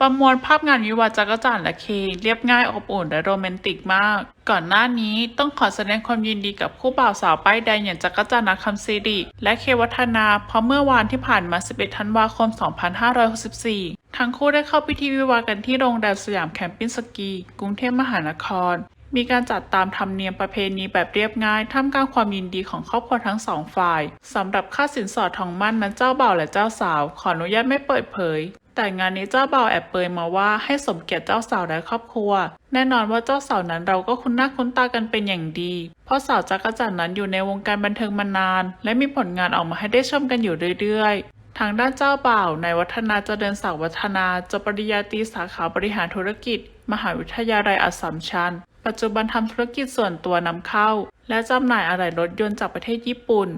ประมวลภาพงานวิวาจักรจันและเค เรียบง่ายอบอุ่นและโรแมนติกมาก ก่อนหน้านี้ต้องขอแสดงความยินดีกับคู่บ่าวสาวป้ายแดงอย่างจักรจันทร์นักคำซีริและเควัฒนา เพราะเมื่อวานที่ผ่านมา 11 ธันวาคม 2564 ทั้งคู่ได้เข้าพิธีวิวากันที่โรงแรมสยามแคมปิ้งสกี กรุงเทพมหานคร มีการจัดตามธรรมเนียมประเพณีแบบเรียบง่าย ท่ามกลางความยินดีของครอบครัวทั้งสองฝ่ายสำหรับค่าสินสอดทองมั่นนั้นเจ้าบ่าวและเจ้าสาว ขออนุญาตไม่เปิดเผย แต่งานนี้เจ้าบ่าวแอบเปยมาว่าให้สมเกียรติเจ้าสาวและครอบครัว แน่นอนว่าเจ้าสาวนั้นเราก็คุ้นหน้าคุ้นตากันเป็นอย่างดี เพราะสาวจักรจันทร์นั้นอยู่ในวงการบันเทิงมานาน และมีผลงานออกมาให้ได้ชมกันอยู่เรื่อยๆ ทางด้านเจ้าบ่าวนายวัฒนาเจริญศักดิ์วัฒนาจบปริญญาตรีสาขาบริหารธุรกิจ มหาวิทยาลัยอัสสัมชัญปัจจุบันทำธุรกิจส่วนตัวนำเข้า และจำหน่ายอะไหล่รถยนต์จากประเทศญี่ปุ่น